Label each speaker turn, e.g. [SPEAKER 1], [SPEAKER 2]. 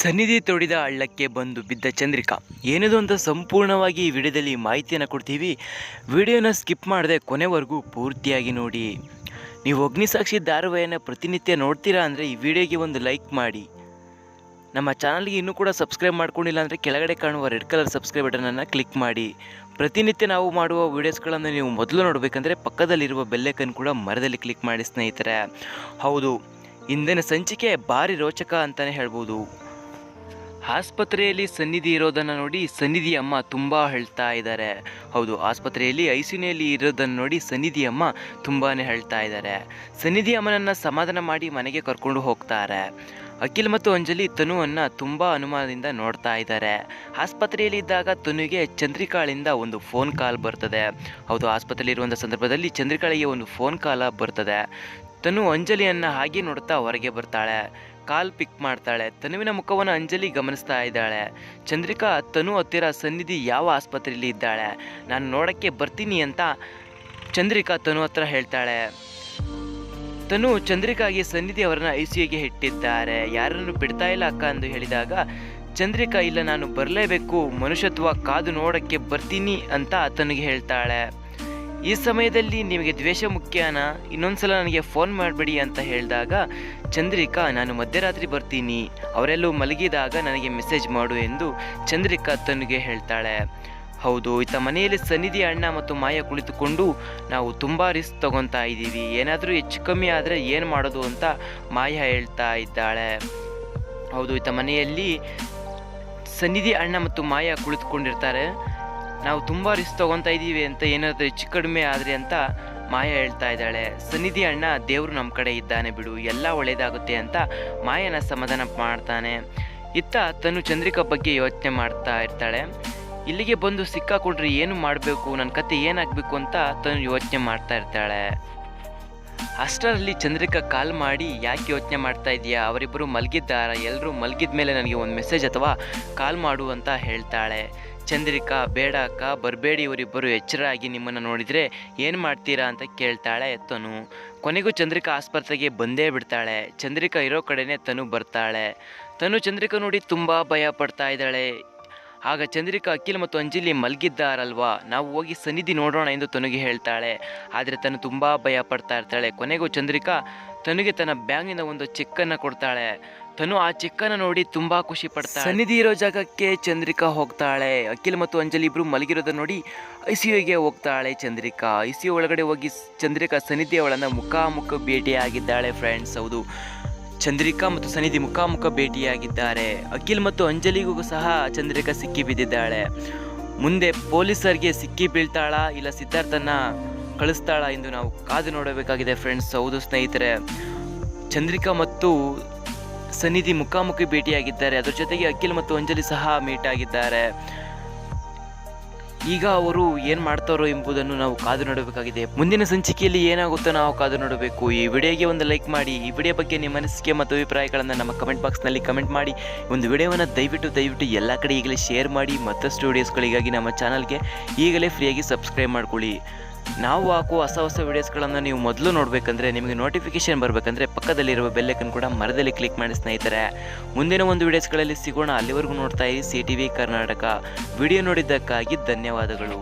[SPEAKER 1] ಸನ್ನಿಧಿ ತೊಡಿದ ಹಳ್ಳಕ್ಕೆ ಬಂದು ಬಿದ್ದ ಚಂದ್ರಿಕಾ. ಏನಿದು ಅಂತ ಸಂಪೂರ್ಣವಾಗಿ ಈ ವಿಡಿಯೋದಲ್ಲಿ ಮಾಹಿತಿಯನ್ನು ಕೊಡ್ತೀವಿ. ವಿಡಿಯೋನ ಸ್ಕಿಪ್ ಮಾಡದೆ ಕೊನೆವರೆಗೂ ಪೂರ್ತಿಯಾಗಿ ನೋಡಿ. ನೀವು ಅಗ್ನಿಸಾಕ್ಷಿ ಧಾರಾವಾಹಿಯನ್ನು ಪ್ರತಿನಿತ್ಯ ನೋಡ್ತೀರಾ ಅಂದರೆ ಈ ವಿಡಿಯೋಗೆ ಒಂದು ಲೈಕ್ ಮಾಡಿ. ನಮ್ಮ ಚಾನಲ್ಗೆ ಇನ್ನೂ ಕೂಡ ಸಬ್ಸ್ಕ್ರೈಬ್ ಮಾಡ್ಕೊಂಡಿಲ್ಲ ಅಂದರೆ ಕೆಳಗಡೆ ಕಾಣುವ ರೆಡ್ ಕಲರ್ ಸಬ್ಸ್ಕ್ರೈಬ್ ಬಟನನ್ನು ಕ್ಲಿಕ್ ಮಾಡಿ. ಪ್ರತಿನಿತ್ಯ ನಾವು ಮಾಡುವ ವೀಡಿಯೋಸ್ಗಳನ್ನು ನೀವು ಮೊದಲು ನೋಡಬೇಕಂದ್ರೆ ಪಕ್ಕದಲ್ಲಿರುವ ಬೆಲ್ಲೆಕನ್ ಕೂಡ ಮರದಲ್ಲಿ ಕ್ಲಿಕ್ ಮಾಡಿ ಸ್ನೇಹಿತರೆ. ಹೌದು ಇಂದಿನ ಸಂಚಿಕೆ ಭಾರಿ ರೋಚಕ ಅಂತಲೇ ಹೇಳ್ಬೋದು. ಆಸ್ಪತ್ರೆಯಲ್ಲಿ ಸನ್ನಿಧಿ ಇರೋದನ್ನು ನೋಡಿ ಸನ್ನಿಧಿ ಅಮ್ಮ ತುಂಬ ಹೇಳ್ತಾ ಇದ್ದಾರೆ ಹೌದು, ಆಸ್ಪತ್ರೆಯಲ್ಲಿ ಐಸಿಯುನಲ್ಲಿ ಇರೋದನ್ನು ನೋಡಿ ಸನ್ನಿಧಿ ಅಮ್ಮ ತುಂಬಾ ಹೇಳ್ತಾ ಇದ್ದಾರೆ ಸನ್ನಿಧಿ ಅಮ್ಮನನ್ನ ಸಮಾಧಾನ ಮಾಡಿ ಮನೆಗೆ ಕರ್ಕೊಂಡು ಹೋಗ್ತಾರೆ. ಅಖಿಲ್ ಮತ್ತು ಅಂಜಲಿ ತನುವನ್ನ ತುಂಬ ಅನುಮಾನದಿಂದ ನೋಡ್ತಾ ಇದ್ದಾರೆ ಆಸ್ಪತ್ರೆಯಲ್ಲಿ ಇದ್ದಾಗ ತನುಗೆ ಚಂದ್ರಿಕಾಳಿಂದ ಒಂದು ಫೋನ್ ಕಾಲ್ ಬರ್ತದೆ. ಹೌದು, ಆಸ್ಪತ್ರೆಯಲ್ಲಿ ಇರುವಂತ ಸಂದರ್ಭದಲ್ಲಿ ಚಂದ್ರಿಕಾಳಿಗೆ ಒಂದು ಫೋನ್ ಕಾಲ ಬರ್ತದೆ. ತನು ಅಂಜಲಿಯನ್ನು ಹಾಗೆ ನೋಡ್ತಾ ಹೊರಗೆ ಬರ್ತಾಳೆ. ಕಾಲ್ ಪಿಕ್ ಮಾಡ್ತಾಳೆ. ತನುವಿನ ಮುಖವನ್ನು ಅಂಜಲಿ ಗಮನಿಸ್ತಾ ಇದ್ದಾಳೆ. ಚಂದ್ರಿಕಾ ತನು ಹತ್ತಿರ ಸನ್ನಿಧಿ ಯಾವ ಆಸ್ಪತ್ರೆಯಲ್ಲಿ ಇದ್ದಾಳೆ? ನಾನು ನೋಡಕ್ಕೆ ಬರ್ತೀನಿ ಅಂತ ಚಂದ್ರಿಕಾ ತನು ಹತ್ರ ಹೇಳ್ತಾಳೆ. ತನು ಚಂದ್ರಿಕಾಗೆ ಸನ್ನಿಧಿ ಅವರನ್ನ ಐ ಸಿ ಯುಗೆ ಇಟ್ಟಿದ್ದಾರೆ. ಯಾರನ್ನು ಬಿಡ್ತಾ ಇಲ್ಲ ಅಕ್ಕ ಎಂದು ಹೇಳಿದಾಗ, ಚಂದ್ರಿಕಾ, ಇಲ್ಲ, ನಾನು ಬರಲೇಬೇಕು. ಮನುಷ್ಯತ್ವ ಕಾದು ನೋಡಕ್ಕೆ ಬರ್ತೀನಿ ಅಂತ ತನಗೆ ಹೇಳ್ತಾಳೆ. ಈ ಸಮಯದಲ್ಲಿ ನಿಮಗೆ ದ್ವೇಷ ಮುಖ್ಯನ? ಇನ್ನೊಂದ್ಸಲ ನನಗೆ ಫೋನ್ ಮಾಡಬೇಡಿ ಅಂತ ಹೇಳಿದಾಗ, ಚಂದ್ರಿಕಾ, ನಾನು ಮಧ್ಯರಾತ್ರಿ ಬರ್ತೀನಿ. ಅವರೆಲ್ಲೂ ಮಲಗಿದಾಗ ನನಗೆ ಮೆಸೇಜ್ ಮಾಡು ಎಂದು ಚಂದ್ರಿಕಾ ತನಗೆ ಹೇಳ್ತಾಳೆ. ಹೌದು, ಈತ ಮನೆಯಲ್ಲಿ ಸನ್ನಿಧಿ ಅಣ್ಣ ಮತ್ತು ಮಾಯ ಕುಳಿತುಕೊಂಡು ನಾವು ತುಂಬ ರಿಸ್ಕ್ ತಗೊತಾ ಇದ್ದೀವಿ. ಏನಾದರೂ ಹೆಚ್ಚು ಕಮ್ಮಿ ಆದರೆ ಏನು ಮಾಡೋದು ಅಂತ ಮಾಯ ಹೇಳ್ತಾ ಇದ್ದಾಳೆ. ಹೌದು, ಈತ ಮನೆಯಲ್ಲಿ ಸನ್ನಿಧಿ ಅಣ್ಣ ಮತ್ತು ಮಾಯ ಕುಳಿತುಕೊಂಡಿರ್ತಾರೆ. ನಾವು ತುಂಬ ರಿಸ್ಕ್ ತೊಗೊತಾ ಇದ್ದೀವಿ ಅಂತ ಏನಾದರೂ ಹೆಚ್ಚು ಕಡಿಮೆ ಆದರೆ ಅಂತ ಮಾಯ ಹೇಳ್ತಾ ಇದ್ದಾಳೆ. ಸನ್ನಿಧಿ ಅಣ್ಣ, ದೇವರು ನಮ್ಮ ಕಡೆ ಇದ್ದಾನೆ ಬಿಡು, ಎಲ್ಲ ಒಳ್ಳೆಯದಾಗುತ್ತೆ ಅಂತ ಮಾಯನ ಸಮಾಧಾನ ಮಾಡ್ತಾನೆ. ಇತ್ತ ತನು ಚಂದ್ರಿಕಾ ಬಗ್ಗೆ ಯೋಚನೆ ಮಾಡ್ತಾ ಇರ್ತಾಳೆ. ಇಲ್ಲಿಗೆ ಬಂದು ಸಿಕ್ಕಾಕೊಂಡ್ರೆ ಏನು ಮಾಡಬೇಕು ನನ್ನ ಕತೆ ಏನಾಗಬೇಕು ಅಂತ ತನು ಯೋಚನೆ ಮಾಡ್ತಾ ಇರ್ತಾಳೆ. ಅಷ್ಟರಲ್ಲಿ ಚಂದ್ರಿಕಾ ಕಾಲ್ ಮಾಡಿ ಯಾಕೆ ಯೋಚನೆ ಮಾಡ್ತಾ ಇದೀಯಾ ಅವರಿಬ್ಬರು ಮಲಗಿದ್ದಾರ. ಎಲ್ಲರೂ ಮಲಗಿದ ಮೇಲೆ ನನಗೆ ಒಂದು ಮೆಸೇಜ್ ಅಥವಾ ಕಾಲ್ ಮಾಡು ಅಂತ ಹೇಳ್ತಾಳೆ. ಚಂದ್ರಿಕಾ, ಬೇಡ ಅಕ್ಕ, ಬರಬೇಡಿ ಇವರಿಬ್ಬರು ಎಚ್ಚರಾಗಿ ನಿಮ್ಮನ್ನು ನೋಡಿದರೆ ಏನು ಮಾಡ್ತೀರಾ ಅಂತ ಕೇಳ್ತಾಳೆ ತನು. ಕೊನೆಗೂ ಚಂದ್ರಿಕಾ ಆಸ್ಪತ್ರೆಗೆ ಬಂದೇ ಬಿಡ್ತಾಳೆ. ಚಂದ್ರಿಕಾ ಇರೋ ಕಡೆನೇ ತನು ಬರ್ತಾಳೆ. ತನು ಚಂದ್ರಿಕಾ ನೋಡಿ ತುಂಬ ಭಯ ಪಡ್ತಾ ಇದ್ದಾಳೆ. ಆಗ ಚಂದ್ರಿಕಾ ಅಖಿಲ್ ಮತ್ತು ಅಂಜಲಿ ಮಲಗಿದ್ದಾರಲ್ವಾ? ನಾವು ಹೋಗಿ ಸನ್ನಿಧಿ ನೋಡೋಣ ಎಂದು ತನುಗೆ ಹೇಳ್ತಾಳೆ. ಆದರೆ ತನು ತುಂಬ ಭಯ ಪಡ್ತಾ ಇರ್ತಾಳೆ. ಕೊನೆಗೂ ಚಂದ್ರಿಕಾ ತನಗೆ ತನ್ನ ಬ್ಯಾಗಿನ ಒಂದು ಚೆಕ್ಕನ್ನು ಕೊಡ್ತಾಳೆ. ತನು ಆ ಚೆಕ್ಕನ್ನು ನೋಡಿ ತುಂಬಾ ಖುಷಿ ಪಡ್ತಾಳೆ. ಸನ್ನಿಧಿ ಇರೋ ಜಾಗಕ್ಕೆ ಚಂದ್ರಿಕಾ ಹೋಗ್ತಾಳೆ. ಅಖಿಲ್ ಮತ್ತು ಅಂಜಲಿ ಇಬ್ರು ಮಲಗಿರೋದನ್ನು ನೋಡಿ ಐ ಸಿ ಯುಗೆ ಹೋಗ್ತಾಳೆ ಚಂದ್ರಿಕಾ. ಐ ಸಿ ಒಳಗಡೆ ಹೋಗಿ ಚಂದ್ರಿಕಾ ಸನ್ನಿಧಿ ಅವಳನ್ನು ಮುಖಾಮುಖ ಭೇಟಿಯಾಗಿದ್ದಾಳೆ ಫ್ರೆಂಡ್ಸ್ ಹೌದು. ಚಂದ್ರಿಕಾ ಮತ್ತು ಸನ್ನಿಧಿ ಮುಖಾಮುಖ ಭೇಟಿಯಾಗಿದ್ದಾರೆ. ಅಖಿಲ್ ಮತ್ತು ಅಂಜಲಿಗೂ ಸಹ ಚಂದ್ರಿಕಾ ಸಿಕ್ಕಿ ಬಿದ್ದಿದ್ದಾಳೆ. ಮುಂದೆ ಪೊಲೀಸರಿಗೆ ಸಿಕ್ಕಿ ಬೀಳ್ತಾಳಾ ಇಲ್ಲ ಸಿದ್ಧಾರ್ಥನ ಕಳಿಸ್ತಾಳಾ ಎಂದು ನಾವು ಕಾದು ನೋಡಬೇಕಾಗಿದೆ ಫ್ರೆಂಡ್ಸ್ ಹೌದು ಸ್ನೇಹಿತರೆ, ಚಂದ್ರಿಕಾ ಮತ್ತು ಸನ್ನಿಧಿ ಮುಖಾಮುಖಿ ಭೇಟಿಯಾಗಿದ್ದಾರೆ. ಅದರ ಜೊತೆಗೆ ಅಖಿಲ್ ಮತ್ತು ಅಂಜಲಿ ಸಹ ಮೀಟ್ ಆಗಿದ್ದಾರೆ. ಈಗ ಅವರು ಏನು ಮಾಡ್ತಾರೋ ಎಂಬುದನ್ನು ನಾವು ಕಾದು ನೋಡಬೇಕಾಗಿದೆ. ಮುಂದಿನ ಸಂಚಿಕೆಯಲ್ಲಿ ಏನಾಗುತ್ತೋ ನಾವು ಕಾದು ನೋಡಬೇಕು. ಈ ವಿಡಿಯೋಗೆ ಒಂದು ಲೈಕ್ ಮಾಡಿ, ಈ ವಿಡಿಯೋ ಬಗ್ಗೆ ನಿಮ್ಮ ಅನಿಸಿಕೆ ಮತ್ತು ಅಭಿಪ್ರಾಯಗಳನ್ನು ನಮ್ಮ ಕಮೆಂಟ್ ಬಾಕ್ಸ್ನಲ್ಲಿ ಕಮೆಂಟ್ ಮಾಡಿ. ಒಂದು ವಿಡಿಯೋವನ್ನು ದಯವಿಟ್ಟು ದಯವಿಟ್ಟು ಎಲ್ಲ ಕಡೆ ಈಗಲೇ ಶೇರ್ ಮಾಡಿ, ಮತ್ತಷ್ಟು ವಿಡಿಯೋಸ್ಗಳಿಗಾಗಿ ನಮ್ಮ ಚಾನಲ್ಗೆ ಈಗಲೇ ಫ್ರೀಯಾಗಿ ಸಬ್ಸ್ಕ್ರೈಬ್ ಮಾಡ್ಕೊಳ್ಳಿ. ನಾವು ಹಾಕುವ ಹೊಸ ಹೊಸ ವೀಡಿಯೋಸ್ಗಳನ್ನು ನೀವು ಮೊದಲು ನೋಡಬೇಕಂದ್ರೆ ನಿಮಗೆ ನೋಟಿಫಿಕೇಶನ್ ಬರಬೇಕಂದ್ರೆ ಪಕ್ಕದಲ್ಲಿರುವ ಬೆಲ್ಲೈಕನ್ ಕೂಡ ಮರದಲ್ಲಿ ಕ್ಲಿಕ್ ಮಾಡಿ ಸ್ನೇಹಿತರೆ. ಮುಂದಿನ ಒಂದು ವೀಡಿಯೋಸ್ಗಳಲ್ಲಿ ಸಿಗೋಣ. ಅಲ್ಲಿವರೆಗೂ ನೋಡ್ತಾ ಇರಿ C T V Karnataka. Video ನೋಡಿದ್ದಕ್ಕಾಗಿ ಧನ್ಯವಾದಗಳು.